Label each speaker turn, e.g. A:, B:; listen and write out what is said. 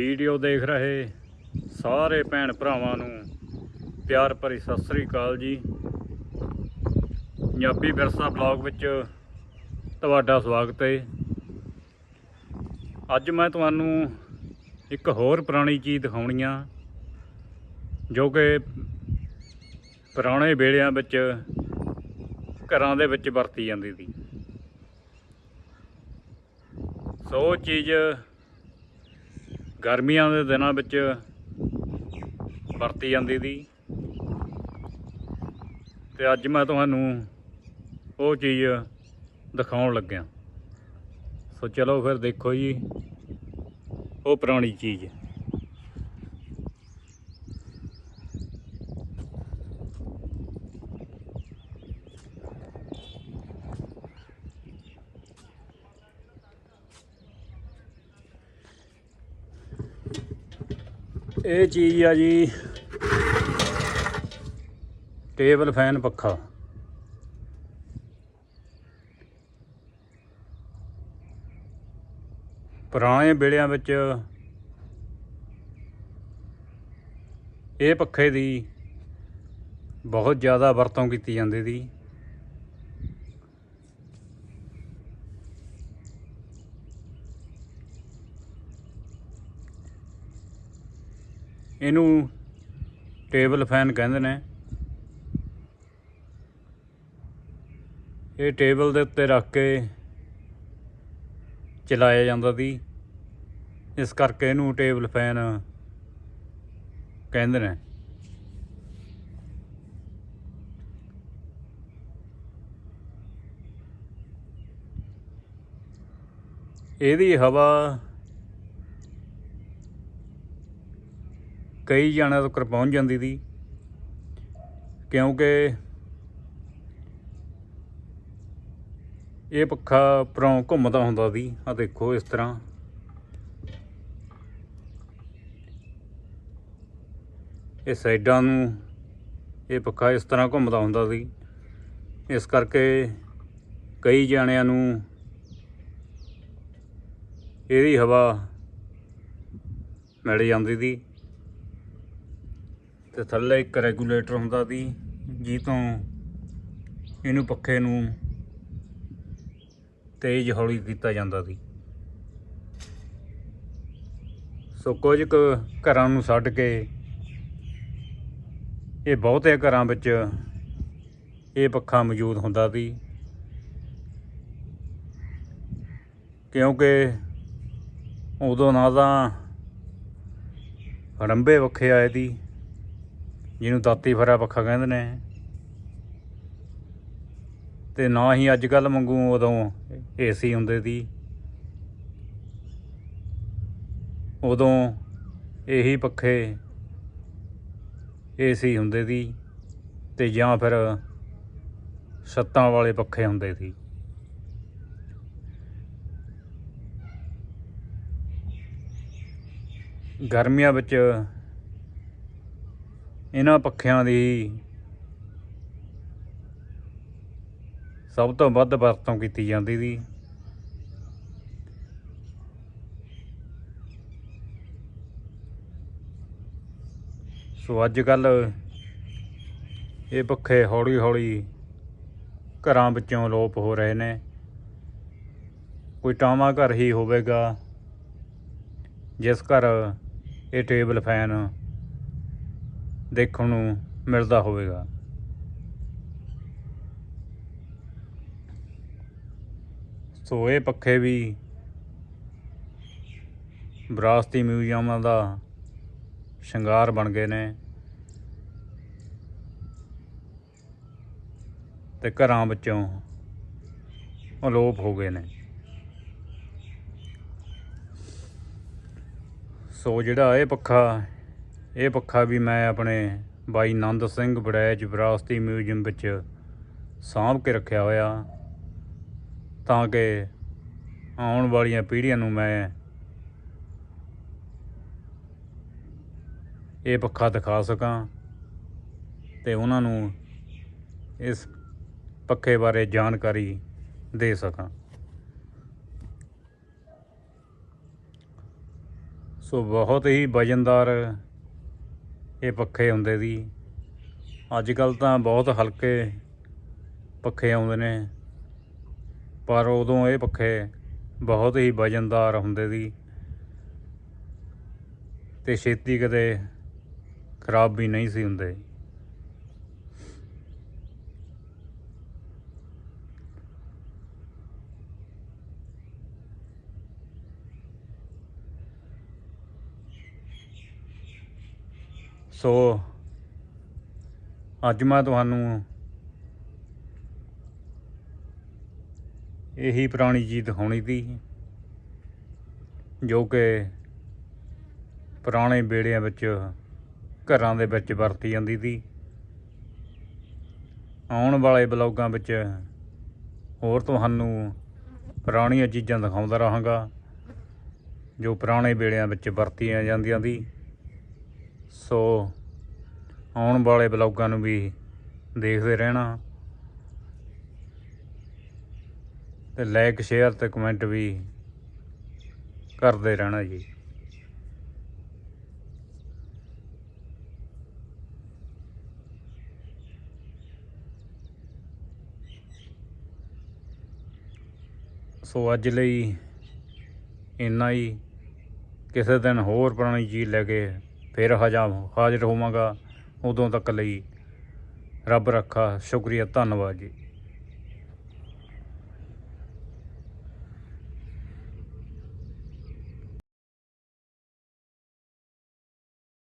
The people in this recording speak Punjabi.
A: ਵੀਡੀਓ ਦੇਖ ਰਹੇ ਸਾਰੇ ਭੈਣ ਭਰਾਵਾਂ ਨੂੰ ਪਿਆਰ ਭਰੀ ਸਤਿ ਸ੍ਰੀ ਅਕਾਲ ਜੀ। ਪੰਜਾਬੀ ਵਿਰਸਾ ਬਲੌਗ ਵਿੱਚ ਤੁਹਾਡਾ ਸਵਾਗਤ ਹੈ। ਅੱਜ ਮੈਂ ਤੁਹਾਨੂੰ ਇੱਕ ਹੋਰ ਪੁਰਾਣੀ ਚੀਜ਼ ਦਿਖਾਉਣੀ ਆ, ਜੋ ਕਿ ਪੁਰਾਣੇ ਵੇਲਿਆਂ ਵਿੱਚ ਘਰਾਂ ਦੇ ਵਿੱਚ ਵਰਤੀ ਜਾਂਦੀ ਸੀ। ਸੋ ਚੀਜ਼ ਗਰਮੀਆਂ ਦੇ ਦਿਨਾਂ ਵਿੱਚ ਵਰਤੀ ਜਾਂਦੀ ਸੀ। ਤੇ ਅੱਜ ਮੈਂ ਤੁਹਾਨੂੰ ਉਹ ਚੀਜ਼ ਦਿਖਾਉਣ ਲੱਗਿਆ। ਸੋ ਚਲੋ ਫਿਰ ਦੇਖੋ ਜੀ, ਉਹ ਪੁਰਾਣੀ ਚੀਜ਼। ਇਹ ਚੀਜ਼ ਆ ਜੀ। ਟੇਬਲ ਫੈਨ ਪੱਖਾ। ਪੁਰਾਣੇ ਵੇਲਿਆਂ ਵਿੱਚ ਇਹ ਪੱਖੇ ਦੀ ਬਹੁਤ ਜ਼ਿਆਦਾ ਵਰਤੋਂ ਕੀਤੀ ਜਾਂਦੀ ਸੀ। ਇਹਨੂੰ ਟੇਬਲ ਫੈਨ ਕਹਿੰਦੇ ਨੇ। ਇਹ ਟੇਬਲ ਦੇ ਉੱਤੇ ਰੱਖ ਕੇ ਚਲਾਇਆ ਜਾਂਦਾ ਸੀ। ਇਸ ਕਰਕੇ ਇਹਨੂੰ ਟੇਬਲ ਫੈਨ ਕਹਿੰਦੇ ਨੇ। ਇਹਦੀ ਹਵਾ ਕਈ ਜਣਿਆਂ ਤੱਕ ਪਹੁੰਚ ਜਾਂਦੀ ਸੀ ਕਿਉਂਕਿ ਇਹ ਪੱਖਾ ਉੱਪਰੋਂ ਘੁੰਮਦਾ ਹੁੰਦਾ ਸੀ ਆ ਦੇਖੋ ਇਸ ਤਰ੍ਹਾਂ। ਇਹ ਸਾਈਡਾਂ ਨੂੰ ਇਹ ਪੱਖਾ ਇਸ ਤਰ੍ਹਾਂ ਘੁੰਮਦਾ ਹੁੰਦਾ ਸੀ ਇਸ ਕਰਕੇ ਕਈ ਜਣਿਆਂ ਨੂੰ ਇਹਦੀ ਹਵਾ ਮਿਲ ਜਾਂਦੀ ਸੀ ਤੇ ਥੱਲੇ ਇੱਕ ਰੈਗੂਲੇਟਰ ਹੁੰਦਾ ਸੀ, ਜੀ ਤੋਂ ਇਹਨੂੰ ਪੱਖੇ ਨੂੰ ਤੇਜ਼ ਹੌਲੀ ਕੀਤਾ ਜਾਂਦਾ ਸੀ। ਸੋ ਕੁਝ ਕੁ ਘਰਾਂ ਨੂੰ ਛੱਡ ਕੇ ਇਹ ਬਹੁਤੇ ਘਰਾਂ ਵਿੱਚ ਇਹ ਪੱਖਾ ਮੌਜੂਦ ਹੁੰਦਾ ਸੀ। ਕਿਉਂਕਿ ਉਦੋਂ ਨਾ ਤਾਂ ਰੰਬੇ ਵੱਖੇ ਆਏ ਦੀ ਜਿਹਨੂੰ ਦਾਤੀ ਫਰਾ ਪੱਖਾ ਕਹਿੰਦੇ ਨੇ। ਤੇ ਨਾ ਹੀ ਅੱਜ ਕੱਲ ਮੰਗੂ ਉਦੋਂ ਏਸੀ ਹੁੰਦੇ ਸੀ। ਉਦੋਂ ਇਹੀ ਪੱਖੇ ਏਸੀ ਹੁੰਦੇ ਸੀ ਤੇ ਜਾਂ ਫਿਰ ਛੱਤਾਂ ਵਾਲੇ ਪੱਖੇ ਹੁੰਦੇ ਸੀ। ਗਰਮੀਆਂ ਵਿੱਚ ਇਹਨਾਂ ਪੱਖਿਆਂ ਦੀ ਸਭ ਤੋਂ ਵੱਧ ਵਰਤੋਂ ਕੀਤੀ ਜਾਂਦੀ ਸੀ। ਸੋ ਅੱਜ ਕੱਲ ਇਹ ਪੱਖੇ ਹੌਲੀ ਹੌਲੀ ਘਰਾਂ ਵਿੱਚੋਂ ਲੋਪ ਹੋ ਰਹੇ ਨੇ। ਕੋਈ ਟਾਵਾਂ ਘਰ ਹੀ ਹੋਵੇਗਾ, ਜਿਸ ਘਰ ਇਹ ਟੇਬਲ ਫੈਨ ਦੇਖਣ ਨੂੰ ਮਿਲਦਾ ਹੋਵੇਗਾ। ਸੋ ਇਹ ਪੱਖੇ ਵੀ ਵਿਰਾਸਤੀ ਮਿਊਜ਼ੀਅਮਾਂ ਦਾ ਸ਼ਿੰਗਾਰ ਬਣ ਗਏ ਨੇ ਤੇ ਘਰਾਂ ਵਿੱਚੋਂ ਅਲੋਪ ਹੋ ਗਏ ਨੇ। ਸੋ ਜਿਹੜਾ ਇਹ ਪੱਖਾ ਇਹ ਪੱਖਾ ਵੀ ਮੈਂ ਆਪਣੇ ਬਾਈ ਨੰਦ ਸਿੰਘ ਬੜੈਚ ਵਿਰਾਸਤੀ ਮਿਊਜ਼ੀਅਮ ਵਿੱਚ ਸਾਂਭ ਕੇ ਰੱਖਿਆ ਹੋਇਆ। ਤਾਂ ਕਿ ਆਉਣ ਵਾਲੀਆਂ ਪੀੜ੍ਹੀਆਂ ਨੂੰ ਮੈਂ ਇਹ ਪੱਖਾ ਦਿਖਾ ਸਕਾਂ ਤੇ ਉਹਨਾਂ ਨੂੰ ਇਸ ਪੱਖੇ ਬਾਰੇ ਜਾਣਕਾਰੀ ਦੇ ਸਕਾਂ। ਸੋ ਬਹੁਤ ਹੀ ਵਜਨਦਾਰ ਇਹ ਪੱਖੇ ਹੁੰਦੇ ਦੀ। ਅੱਜ ਕੱਲ ਤਾਂ ਬਹੁਤ ਹਲਕੇ ਪੱਖੇ ਆਉਂਦੇ ਨੇ। ਪਰ ਉਦੋਂ ਇਹ ਪੱਖੇ ਬਹੁਤ ਹੀ ਵਜਨਦਾਰ ਹੁੰਦੇ ਦੀ ਤੇ ਛੇਤੀ ਕਦੇ ਖਰਾਬ ਵੀ ਨਹੀਂ ਸੀ ਹੁੰਦੇ। ਸੋ ਅੱਜ ਮੈਂ ਤੁਹਾਨੂੰ ਇਹੀ ਪੁਰਾਣੀ ਚੀਜ਼ ਦਿਖਾਉਣੀ ਸੀ, ਜੋ ਕਿ ਪੁਰਾਣੇ ਬੇੜਿਆਂ ਵਿੱਚ ਘਰਾਂ ਦੇ ਵਿੱਚ ਵਰਤੀ ਜਾਂਦੀ ਸੀ। ਆਉਣ ਵਾਲੇ ਬਲੌਗਾਂ ਵਿੱਚ ਹੋਰ ਤੁਹਾਨੂੰ ਪੁਰਾਣੀਆਂ ਚੀਜ਼ਾਂ ਦਿਖਾਉਂਦਾ ਰਹਾਂਗਾ, ਜੋ ਪੁਰਾਣੇ ਵੇਲਿਆਂ ਵਿੱਚ ਵਰਤੀਆਂ ਜਾਂਦੀਆਂ ਸੀ। ਸੋ ਆਉਣ ਵਾਲੇ ਬਲੌਗਾਂ ਨੂੰ ਵੀ ਦੇਖਦੇ ਰਹਿਣਾ। ਤੇ ਲਾਈਕ ਸ਼ੇਅਰ ਤੇ ਕਮੈਂਟ ਵੀ ਕਰਦੇ ਰਹਿਣਾ ਜੀ। ਸੋ ਅੱਜ ਲਈ ਇੰਨਾ ਹੀ। ਕਿਸੇ ਦਿਨ ਹੋਰ ਪੁਰਾਣੀ ਚੀਜ਼ ਲੈ ਕੇ ਫਿਰ ਹਜ਼ਾਮ ਹਾਜ਼ਰ ਹੋਵਾਂਗਾ ਉਦੋਂ ਤੱਕ ਲਈ ਰੱਬ ਰੱਖਾ ਸ਼ੁਕਰੀਆ ਧੰਨਵਾਦ ਜੀ।